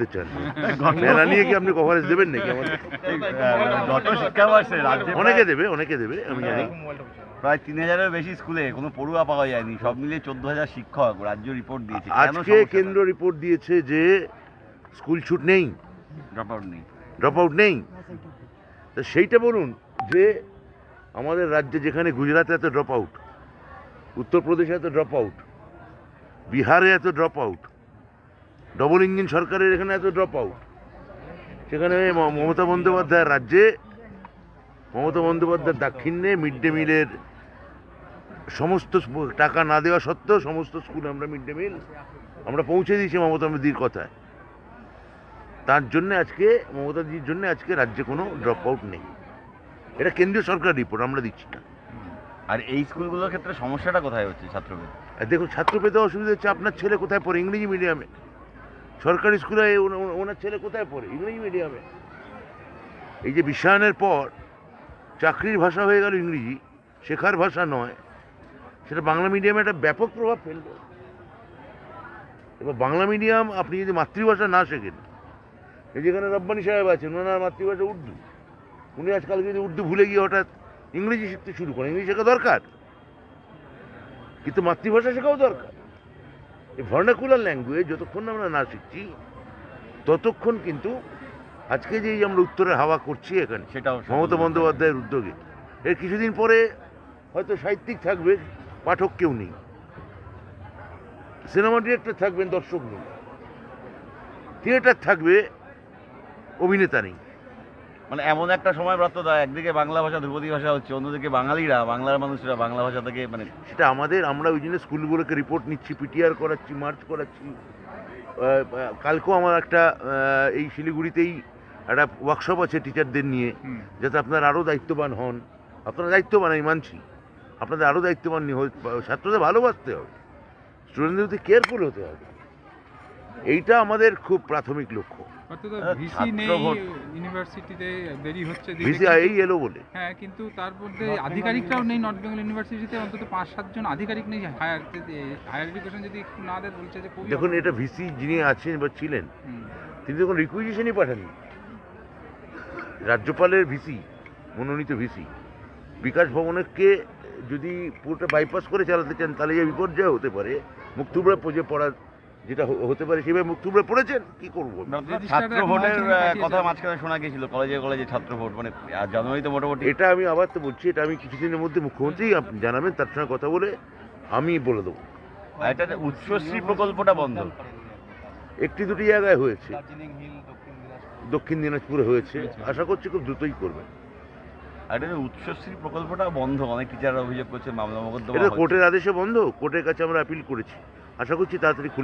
করতে চান মেলা নিয়ে কি আপনি কভারেজ দেবেন নাকি আমাদের? গত শিক্ষাবর্ষে রাজ্যে অনেকে দেবে অনেকে দেবে আমি জানি। প্রায় তিন হাজারের বেশি স্কুলে কোনো পড়ুয়া পাওয়া যায়নি সব মিলিয়ে চোদ্দ হাজার শিক্ষক রাজ্য রিপোর্ট দিয়েছে। আজকে কেন্দ্র রিপোর্ট দিয়েছে যে স্কুল ছুট নেই। ড্রপ আউট নেই। ড্রপ আউট নেই। তো সেইটা বলুন যে আমাদের রাজ্যে যেখানে গুজরাটে এত ড্রপ আউট উত্তরপ্রদেশে এত ড্রপ আউট বিহারে এত ড্রপ আউট ডবল ইঞ্জিন সরকারের এখানে এত ড্রপ আউট সেখানে মমতা বন্দ্যোপাধ্যায়ের রাজ্যে মমতা বন্দ্যোপাধ্যায়ের দাক্ষিণ্যে মিড ডে মিলের সমস্ত টাকা না দেওয়া সত্ত্বেও সমস্ত স্কুলে আমরা মিড ডে মিল আমরা পৌঁছে দিয়েছি মমতা দিদির কথায়। তার জন্য আজকে মমতাদির জন্য আজকে রাজ্যে কোনো ড্রপ আউট নেই। এটা কেন্দ্রীয় সরকার রিপোর্ট আমরা দিচ্ছি না। আর এই স্কুলগুলোর ক্ষেত্রে সমস্যাটা কোথায় হচ্ছে ছাত্রদের? আর দেখুন ছাত্র পেতে অসুবিধা হচ্ছে আপনার ছেলে কোথায় পড়ে? ইংরেজি মিডিয়ামে সরকারি স্কুলে ওনা- ওনা- ওনার ছেলে কোথায় পড়ে? ইংরেজি মিডিয়ামে এই যে বিশ্বায়নের পর চাকরির ভাষা হয়ে গেল ইংরেজি, শেখার ভাষা নয়। সেটা বাংলা মিডিয়ামে একটা ব্যাপক প্রভাব ফেলবে। এবার বাংলা মিডিয়াম আপনি যদি মাতৃভাষা না শেখেন, এই যেখানে রব্বানি সাহেব আছেন, ওনার মাতৃভাষা উর্দু। উনি আজকাল যদি উর্দু ভুলে গিয়ে হঠাৎ ইংরেজি শিখতে শুরু করেন। ইংরেজি শেখা দরকার? কিন্তু মাতৃভাষা শেখাও দরকার। এই ভার্নাকুলার ল্যাঙ্গুয়েজ যতক্ষণ আমরা না শিখছি ততক্ষণ কিন্তু আজকে যে আমরা উত্তরের হাওয়া করছি এখানে সেটাও মমতা বন্দ্যোপাধ্যায়ের উদ্যোগে এর কিছুদিন পরে হয়তো সাহিত্যিক থাকবে পাঠক কেউ নেই। সিনেমা ডিরেক্টর থাকবেন দর্শক নেই। থিয়েটার থাকবে অভিনেতা নেই। মানে এমন একটা সময় ব্রতদা একদিকে বাংলা ভাষা ধ্রুপদী ভাষা হচ্ছে অন্যদিকে বাঙালিরা বাংলার মানুষরা বাংলা ভাষা থেকে মানে সেটা আমাদের আমরা ওই জন্য স্কুলগুলোকে রিপোর্ট নিচ্ছি পিটিআর করাচ্ছি মার্চ করাচ্ছি। কালকেও আমার একটা এই শিলিগুড়িতেই একটা ওয়ার্কশপ আছে টিচারদের নিয়ে যাতে আপনারা আরও দায়িত্ববান হন। আপনারা দায়িত্ববান আমি মানছি। আপনাদের আরও দায়িত্ববান নিয়ে ছাত্রদের ভালোবাসতে হবে। স্টুডেন্টদের প্রতি কেয়ারফুল হতে হবে। এইটা আমাদের খুব প্রাথমিক লক্ষ্য। অর্থাৎ ভিসি নেই ইউনিভার্সিটিতে দেরি হচ্ছে ভিসি এই এলো বলে। হ্যাঁ কিন্তু তার মধ্যে আধিকারিকরাও নেই নর্থ বেঙ্গল ইউনিভার্সিটিতে অন্তত পাঁচ সাতজন আধিকারিক নেই হায়ার হায়ার এডুকেশন যদি একটু না দেয় বলছে যে দেখুন এটা ভিসি যিনি আছেন বা ছিলেন তিনি তো কোনো রিকুইজিশনই পাঠাননি। রাজ্যপালের ভিসি মনোনীত ভিসি। বিকাশ ভবনকে যদি পুরোটা বাইপাস করে চালাতে চান তাহলে যে বিপর্যয় হতে পারে। মুক্তুবরা পড়ে পড়ার যেটা হ- হতে পারে সেভাবে মুক্তুবরা পড়েছেন? কি করব ছাত্র ভোটের। কথা মাঝখানে শোনা গেছিল কলেজে কলেজে ছাত্র ভোট মানে জানুয়ারিতে মোটামুটি। এটা আমি আবার তো বলছি এটা আমি কিছুদিনের মধ্যে মুখ্যমন্ত্রী জানাবেন তার সঙ্গে কথা বলে আমি বলে দেবো। আর এটা উচ্চশ্রী প্রকল্পটা বন্ধ। একটি দুটি জায়গায় হয়েছে। দক্ষিণ দিনাজপুরে। হয়েছে। আশা করছি খুব দ্রুতই করবেন। আর এটা উচ্চশ্রী প্রকল্পটা বন্ধ অনেক টিচাররা অভিযোগ করছে মামলা মোকদ্দমা কোর্টের আদেশে বন্ধ কোর্টের কাছে আমরা আপিল করেছি। আশা করছি তাড়াতাড়ি খুলে